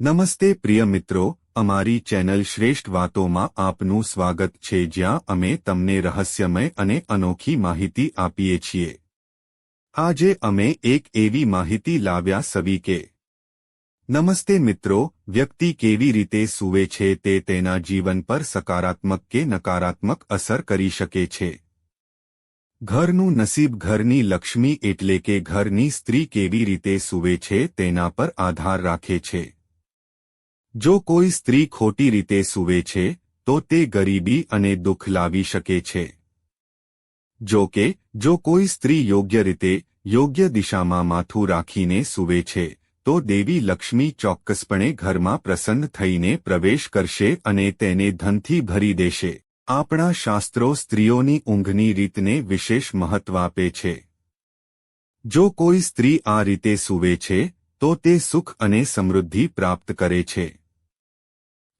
નમસ્તે પ્રિય મિત્રો, અમારી ચેનલ શ્રેષ્ઠ વાતોમાં આપનું સ્વાગત છે જ્યાં અમે તમને રહસ્યમય અને અનોખી માહિતી આપીએ છીએ. આજે અમે એક એવી માહિતી લાવ્યા સવી કે, નમસ્તે મિત્રો, વ્યક્તિ કેવી રીતે સૂવે છે તે તેના જીવન પર સકારાત્મક કે નકારાત્મક અસર કરી શકે છે. ઘરનું નસીબ ઘરની લક્ષ્મી એટલે કે ઘરની સ્ત્રી કેવી રીતે સૂવે છે તેના પર આધાર રાખે છે. જો કોઈ સ્ત્રી ખોટી રીતે સૂવે છે, તો તે ગરીબી અને દુઃખ લાવી શકે છે. જો કે, જો કોઈ સ્ત્રી યોગ્ય રીતે, યોગ્ય દિશામાં માથું રાખીને સૂવે છે, તો દેવી લક્ષ્મી ચોક્કસપણે ઘરમાં પ્રસન્ન થઈને પ્રવેશ કરશે અને તેને ધનથી ભરી દેશે. આપણા શાસ્ત્રો સ્ત્રીઓની ઊંઘની રીતને વિશેષ મહત્વ આપે છે. જો કોઈ સ્ત્રી આ રીતે સૂવે છે, તો તે સુખ અને સમૃદ્ધિ પ્રાપ્ત કરે છે.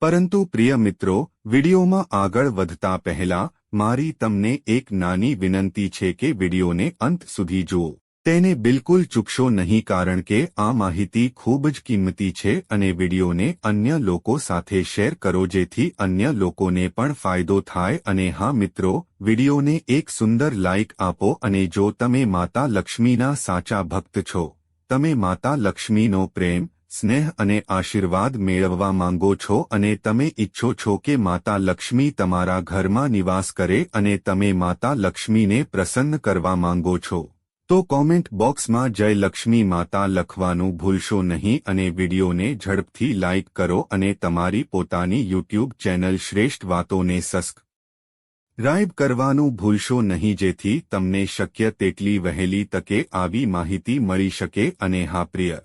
પરંતુ પ્રિય મિત્રો, વિડીયોમાં આગળ વધતા પહેલા, મારી તમને એક નાની વિનંતી છે કે વિડીયોને અંત સુધી જુઓ. તેને બિલકુલ ચૂકશો નહીં કારણ કે આ માહિતી ખૂબ જ કિંમતી છે અને વિડીયોને અન્ય લોકો સાથે શેર કરો જેથી અન્ય લોકોને પણ ફાયદો થાય અને હા મિત્રો, વિડીયોને એક સુંદર લાઇક આપો અને જો તમે માતા લક્ષ્મીના સાચા ભક્ત છો, તમે માતા લક્ષ્મીનો પ્રેમ સ્નેહ અને આશીર્વાદ મેળવવા માંગો છો અને તમે ઈચ્છો છો કે માતા લક્ષ્મી તમારા ઘરમાં નિવાસ કરે અને તમે માતા લક્ષ્મીને પ્રસન્ન કરવા માંગો છો. તો કોમેન્ટ બોક્સમાં જય લક્ષ્મી માતા લખવાનું ભૂલશો નહીં અને વિડીયોને ઝડપથી લાઇક કરો અને તમારી પોતાની યુટ્યુબ ચેનલ શ્રેષ્ઠ વાતોને સસ્ક રાઇબ કરવાનું ભૂલશો નહીં જેથી તમને શક્ય તેટલી વહેલી તકે આવી માહિતી મળી શકે અને હા પ્રિય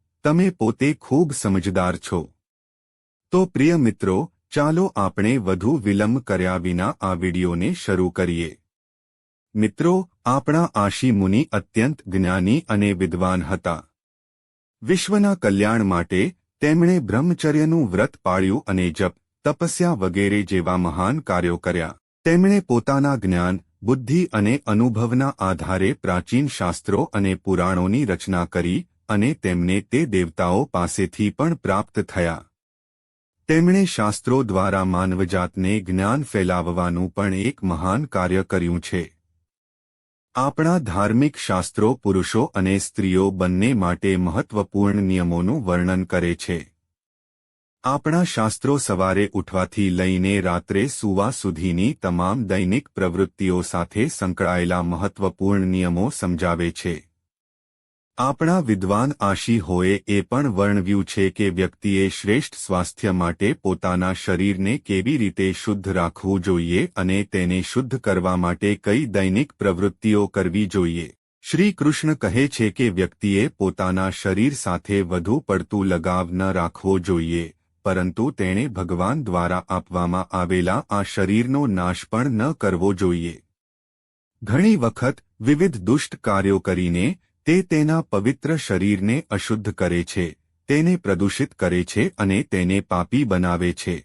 તમે પોતે ખૂબ સમજદાર છો. તો પ્રિય મિત્રો, ચાલો આપણે વધુ વિલંબ કર્યા વિના આ વિડીયોને શરૂ કરીએ. મિત્રો, આપણા આશી મુનિ અત્યંત જ્ઞાની અને વિદ્વાન હતા. વિશ્વના કલ્યાણ માટે તેમણે બ્રહ્મચર્યનું વ્રત પાળ્યું અને જપ, તપસ્યા વગેરે જેવા મહાન કાર્યો કર્યા. તેમણે પોતાના જ્ઞાન, બુદ્ધિ અને અનુભવના આધારે પ્રાચીન શાસ્ત્રો અને પુરાણોની રચના કરી અને તેમને તે દેવતાઓ પાસેથી પણ પ્રાપ્ત થયા. તેમણે શાસ્ત્રો દ્વારા માનવજાતને જ્ઞાન ફેલાવવાનું પણ એક મહાન કાર્ય કર્યું છે. આપણા ધાર્મિક શાસ્ત્રો પુરુષો અને સ્ત્રીઓ બંને માટે મહત્વપૂર્ણ નિયમોનું વર્ણન કરે છે. આપણા શાસ્ત્રો સવારે ઉઠવાથી લઈને રાત્રે સૂવા સુધીની તમામ દૈનિક પ્રવૃત્તિઓ સાથે સંકળાયેલા મહત્વપૂર્ણ નિયમો સમજાવે છે. આપણા વિદ્વાન આશી હોએ એ પણ વર્ણવ્યું છે કે વ્યક્તિએ શ્રેષ્ઠ સ્વાસ્થ્ય માટે પોતાના શરીરને કેવી રીતે શુદ્ધ રાખવું જોઈએ અને તેને શુદ્ધ કરવા માટે કઈ દૈનિક પ્રવૃત્તિઓ કરવી જોઈએ. શ્રી કૃષ્ણ કહે છે કે વ્યક્તિએ પોતાના શરીર સાથે વધુ પડતું લગાવ ન રાખવો જોઈએ, પરંતુ તેણે ભગવાન દ્વારા આપવામાં આવેલા આ શરીરનો નાશ પણ ન કરવો જોઈએ. ઘણી વખત વિવિધ દુષ્ટ કાર્યો કરીને તે તેના પવિત્ર શરીરને અશુદ્ધ કરે છે, તેને પ્રદૂષિત કરે છે અને તેને પાપી બનાવે છે.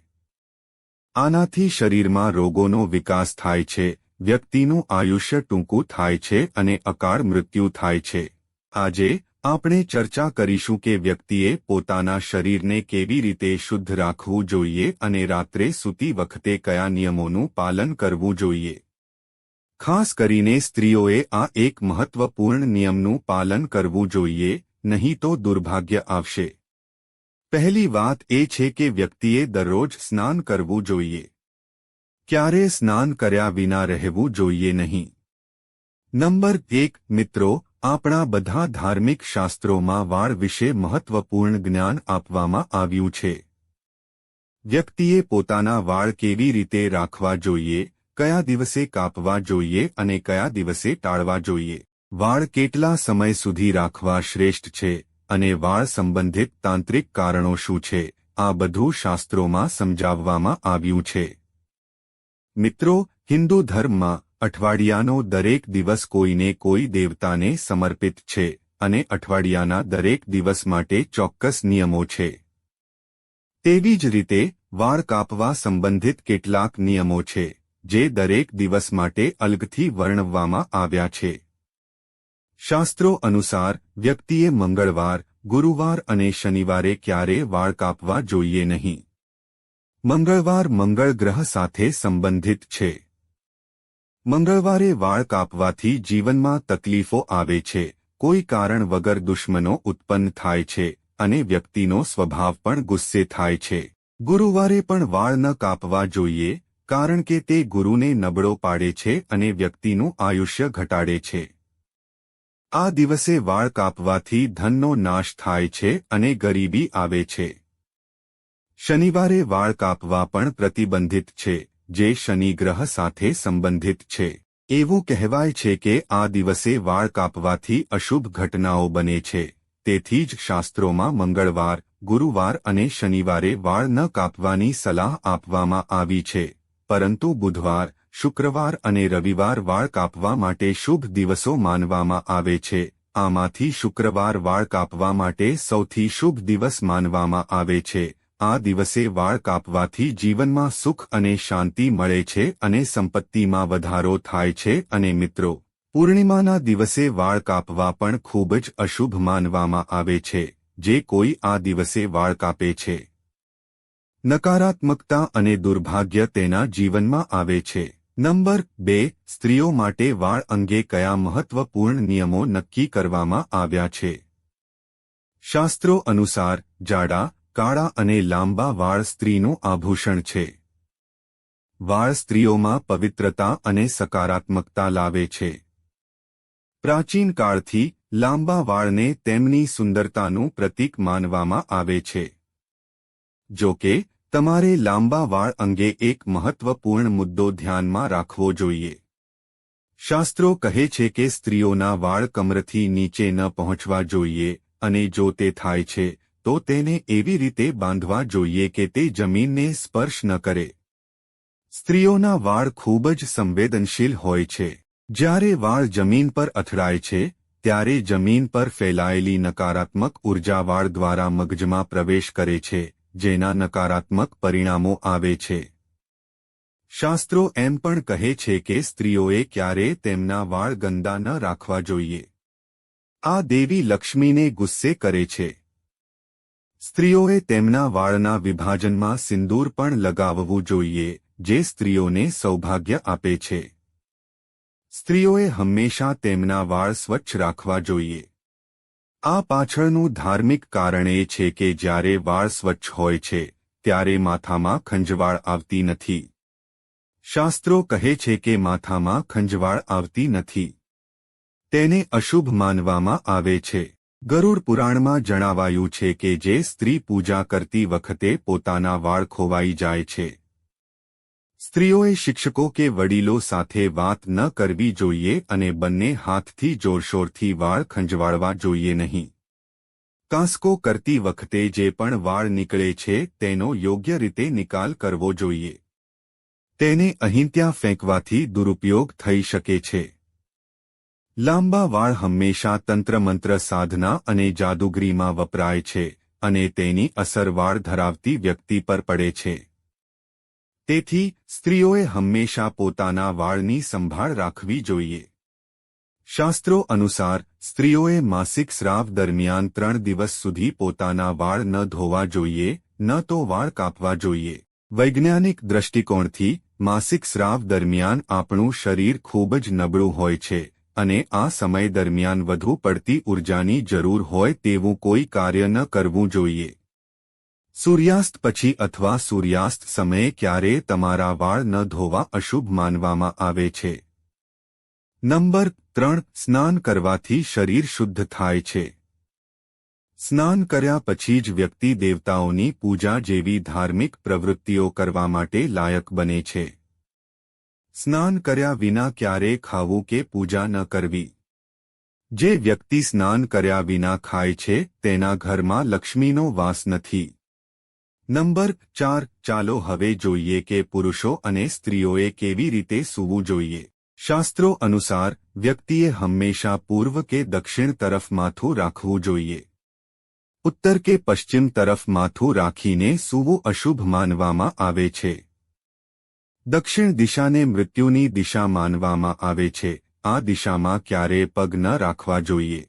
આનાથી શરીરમાં રોગોનો વિકાસ થાય છે, વ્યક્તિનું આયુષ્ય ટૂંકું થાય છે અને અકાળ મૃત્યુ થાય છે. આજે, આપણે ચર્ચા કરીશું કે વ્યક્તિએ પોતાના શરીરને કેવી રીતે શુદ્ધ રાખવું જોઈએ અને રાત્રે સૂતી વખતે કયા નિયમોનું પાલન કરવું જોઈએ. ખાસ કરીને સ્ત્રીઓએ આ એક મહત્વપૂર્ણ નિયમનું પાલન કરવું જોઈએ, નહીં તો દુર્ભાગ્ય આવશે. પહેલી વાત એ છે કે વ્યક્તિએ દરરોજ સ્નાન કરવું જોઈએ. ક્યારે સ્નાન કર્યા વિના રહેવું જોઈએ નહીં. નંબર એક, મિત્રો, આપણા બધા ધાર્મિક શાસ્ત્રોમાં વાળ વિશે મહત્વપૂર્ણ જ્ઞાન આપવામાં આવ્યું છે. વ્યક્તિએ પોતાના વાળ કેવી રીતે રાખવા જોઈએ કયા દિવસે કાપવા જોઈએ અને કયા દિવસે ટાળવા જોઈએ? વાળ કેટલા સમય સુધી રાખવા શ્રેષ્ઠ છે અને વાળ સંબંધિત તાંત્રિક કારણો શું છે? આ બધું શાસ્ત્રોમાં સમજાવવામાં આવ્યું છે. મિત્રો, હિન્દુ ધર્મમાં અઠવાડિયાનો દરેક દિવસ કોઈને કોઈ દેવતાને સમર્પિત છે અને અઠવાડિયાના દરેક દિવસ માટે ચોક્કસ નિયમો છે. તેવી જ રીતે, વાળ કાપવા સંબંધિત કેટલાક નિયમો છે. જે દરેક દિવસ માટે અલગથી વર્ણવવામાં આવ્યા છે. શાસ્ત્રો અનુસાર, વ્યક્તિએ મંગળવાર, ગુરુવાર અને શનિવારે ક્યારે વાળ કાપવા જોઈએ નહીં. મંગળવાર મંગળ ગ્રહ સાથે સંબંધિત છે. મંગળવારે વાળ કાપવાથી જીવનમાં તકલીફો આવે છે, કોઈ કારણ વગર દુશ્મનો ઉત્પન્ન થાય છે અને વ્યક્તિનો સ્વભાવ પણ ગુસ્સે થાય છે. ગુરુવારે પણ વાળ ન કાપવા જોઈએ કારણ કે તે ગુરુને નબળો પાડે છે અને વ્યક્તિનું આયુષ્ય ઘટાડે છે. આ દિવસે વાળ કાપવાથી ધનનો નાશ થાય છે અને ગરીબી આવે છે. શનિવારે વાળ કાપવા પણ પ્રતિબંધિત છે, જે શનિ ગ્રહ સાથે સંબંધિત છે. એવું કહેવાય છે કે આ દિવસે વાળ કાપવાથી અશુભ ઘટનાઓ બને છે. તેથી જ શાસ્ત્રોમાં મંગળવાર, ગુરુવાર અને શનિવારે વાળ ન કાપવાની સલાહ આપવામાં આવી છે. પરંતુ બુધવાર, શુક્રવાર અને રવિવાર વાળ કાપવા માટે શુભ દિવસો માનવામાં આવે છે. આમાંથી શુક્રવાર વાળ કાપવા માટે સૌથી શુભ દિવસ માનવામાં આવે છે. આ દિવસે વાળ કાપવાથી જીવનમાં સુખ અને શાંતિ મળે છે અને સંપત્તિમાં વધારો થાય છે અને મિત્રો, પૂર્ણિમાના દિવસે વાળ કાપવા પણ ખૂબ જ અશુભ માનવામાં આવે છે. જે કોઈ આ દિવસે વાળ કાપે છે. નકારાત્મકતા અને દુર્ભાગ્ય તેના જીવનમાં આવે છે. નંબર બે, સ્ત્રીઓ માટે વાળ અંગે કયા મહત્વપૂર્ણ નિયમો નક્કી કરવામાં આવ્યા છે? શાસ્ત્રો અનુસાર, જાડા, કાળા અને લાંબા વાળ સ્ત્રીનું આભૂષણ છે. વાળ સ્ત્રીઓમાં પવિત્રતા અને સકારાત્મકતા લાવે છે. પ્રાચીન કાળથી, લાંબા વાળને તેમની સુંદરતાનું પ્રતીક માનવામાં આવે છે. જો કે તમારે લાંબા વાળ અંગે એક મહત્વપૂર્ણ મુદ્દો ધ્યાનમાં રાખવો જોઈએ. શાસ્ત્રો કહે છે કે સ્ત્રીઓના વાળ કમરથી નીચે ન પહોંચવા જોઈએ અને જો તે થાય છે, તો તેને એવી રીતે બાંધવા જોઈએ કે તે જમીનને સ્પર્શ ન કરે. સ્ત્રીઓના વાળ ખૂબ જ સંવેદનશીલ હોય છે. જ્યારે વાળ જમીન પર અથડાય છે, ત્યારે જમીન પર ફેલાયેલી નકારાત્મક ઊર્જા વાળ દ્વારા મગજમાં પ્રવેશ કરે છે. જેના નકારાત્મક પરિણામો આવે છે. શાસ્ત્રો એમ પણ કહે છે કે સ્ત્રીઓએ ક્યારે તેમના વાળ ગંદા ન રાખવા જોઈએ. આ દેવી લક્ષ્મીને ગુસ્સે કરે છે. સ્ત્રીઓએ તેમના વાળના વિભાજનમાં સિંદૂર પણ લગાવવું જોઈએ, જે સ્ત્રીઓને સૌભાગ્ય આપે છે. સ્ત્રીઓએ હંમેશા તેમના વાળ સ્વચ્છ રાખવા જોઈએ. આ પાછળનું ધાર્મિક કારણ એ છે કે જ્યારે વાળ સ્વચ્છ હોય છે, ત્યારે માથામાં ખંજવાળ આવતી નથી. શાસ્ત્રો કહે છે કે માથામાં ખંજવાળ આવતી નથી. તેને અશુભ માનવામાં આવે છે. ગરુડ પુરાણમાં જણાવાયું છે કે જે સ્ત્રી પૂજા કરતી વખતે પોતાના વાળ ખોવાઈ જાય છે. સ્ત્રીઓએ શિક્ષકો કે વડીલો સાથે વાત ન કરવી જોઈએ અને બંને હાથથી જોરશોરથી વાળ ખંજવાળવા જોઈએ નહીં. કાંસકો કરતી વખતે જે પણ વાળ નીકળે છે, તેનો યોગ્ય રીતે નિકાલ કરવો જોઈએ. તેને અહીં ત્યાં ફેંકવાથી દુરુપયોગ થઈ શકે છે. લાંબા વાળ હંમેશા તંત્રમંત્ર સાધના અને જાદુગરીમાં વપરાય છે અને તેની અસર વાળ ધરાવતી વ્યક્તિ પર પડે છે. તેથી સ્ત્રીઓએ હંમેશા પોતાના વાળની સંભાળ રાખવી જોઈએ. શાસ્ત્રો અનુસાર, સ્ત્રીઓએ માસિક સ્રાવ દરમિયાન ત્રણ દિવસ સુધી પોતાના વાળ ન ધોવા જોઈએ, ન તો વાળ કાપવા જોઈએ. વૈજ્ઞાનિક દ્રષ્ટિકોણથી, માસિક સ્રાવ દરમિયાન આપણું શરીર ખૂબ જ નબળું હોય છે, અને આ સમય દરમિયાન વધુ પડતી ઉર્જાની જરૂર હોય તેવું કોઈ કાર્ય ન કરવું જોઈએ. સૂર્યાસ્ત પછી અથવા સૂર્યાસ્ત સમયે ક્યારે તમારા વાળ ન ધોવા અશુભ માનવામાં આવે છે? નંબર ત્રણ, સ્નાન કરવાથી શરીર શુદ્ધ થાય છે. સ્નાન કર્યા પછી જ વ્યક્તિ દેવતાઓની પૂજા જેવી ધાર્મિક પ્રવૃત્તિઓ કરવા માટે લાયક બને છે. સ્નાન કર્યા વિના ક્યારે ખાવું કે પૂજા ન કરવી? જે વ્યક્તિ સ્નાન કર્યા વિના ખાય છે, તેના ઘરમાં લક્ષ્મીનો વાસ નથી. નંબર ચાર, ચાલો હવે જોઈએ કે પુરુષો અને સ્ત્રીઓએ કેવી રીતે સૂવું જોઈએ. શાસ્ત્રો અનુસાર, વ્યક્તિએ હંમેશા પૂર્વ કે દક્ષિણ તરફ માથું રાખવું જોઈએ. ઉત્તર કે પશ્ચિમ તરફ માથું રાખીને સૂવું અશુભ માનવામાં આવે છે. દક્ષિણ દિશાને મૃત્યુની દિશા માનવામાં આવે છે. આ દિશામાં ક્યારેય પગ ન રાખવા જોઈએ.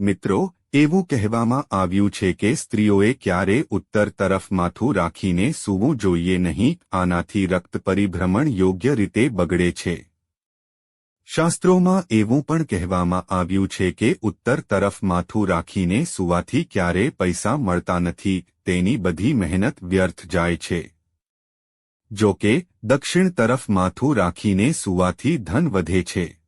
મિત્રો એવું કહેવામાં આવ્યું છે કે સ્ત્રીઓએ ક્યારે ઉત્તર તરફ માથું રાખીને સૂવું જોઈએ નહીં, આનાથી રક્ત પરિભ્રમણ યોગ્ય રીતે બગડે છે. શાસ્ત્રોમાં એવું પણ કહેવામાં આવ્યું છે કે ઉત્તર તરફ માથું રાખીને સૂવાથી ક્યારે પૈસા મળતા નથી, તેની બધી મહેનત વ્યર્થ જાય છે. જો કે, દક્ષિણ તરફ માથું રાખીને સૂવાથી ધન વધે છે.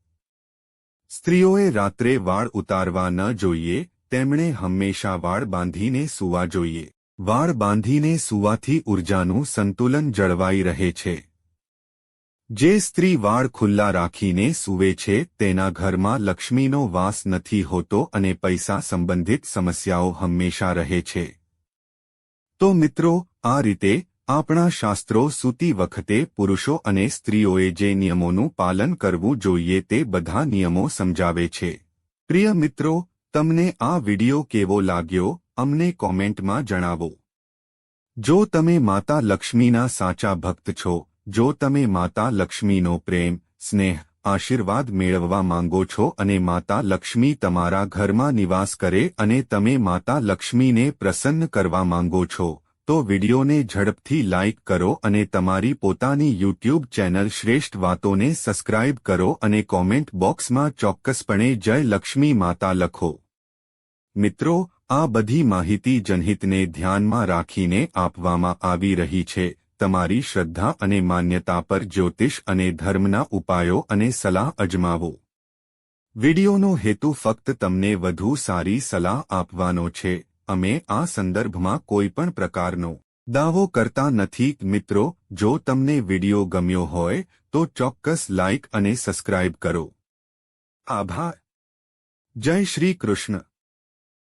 સ્ત્રીઓએ રાત્રે વાળ ઉતારવા ન જોઈએ તેમણે હંમેશા વાળ બાંધીને સૂવા જોઈએ. વાળ બાંધીને સૂવાથી ઊર્જાનું સંતુલન જળવાઈ રહે છે. જે સ્ત્રી વાળ ખુલ્લા રાખીને સૂવે છે, તેના ઘરમાં લક્ષ્મીનો વાસ નથી હોતો અને પૈસા સંબંધિત સમસ્યાઓ હંમેશા રહે છે. તો મિત્રો, આ રીતે આપણા શાસ્ત્રો સૂતી વખતે પુરુષો અને સ્ત્રીઓએ જે નિયમોનું પાલન કરવું જોઈએ તે બધા નિયમો સમજાવે છે. પ્રિય મિત્રો તમને આ વિડિયો કેવો લાગ્યો, અમને કોમેન્ટમાં જણાવો. જો તમે માતા લક્ષ્મીના સાચા ભક્ત છો, જો તમે માતા લક્ષ્મીનો પ્રેમ, સ્નેહ, આશીર્વાદ મેળવવા માંગો છો અને માતા લક્ષ્મી તમારા ઘરમાં નિવાસ કરે અને તમે માતા લક્ષ્મીને પ્રસન્ન કરવા માંગો છો, તો વિડિયોને ઝડપથી લાઇક કરો અને તમારી પોતાની યુટ્યુબ ચેનલ શ્રેષ્ઠ વાતોને સબસ્ક્રાઇબ કરો અને કોમેન્ટ બોક્સમાં ચોક્કસપણે જય લક્ષ્મી માતા લખો. મિત્રો, આ બધી માહિતી જનહિતને ધ્યાનમાં રાખીને આપવામાં આવી રહી છે. તમારી શ્રદ્ધા અને માન્યતા પર જ્યોતિષ અને ધર્મના ઉપાયો અને સલાહ અજમાવો. વિડિયોનો હેતુ ફક્ત તમને વધુ સારી સલાહ આપવાનો છે. અમે આ સંદર્ભમાં કોઈપણ પ્રકારનો દાવો કરતા નથી. મિત્રો, જો તમને વિડિયો ગમ્યો હોય, તો ચોક્કસ લાઇક અને સબસ્ક્રાઇબ કરો. આભાર. જય શ્રી કૃષ્ણ.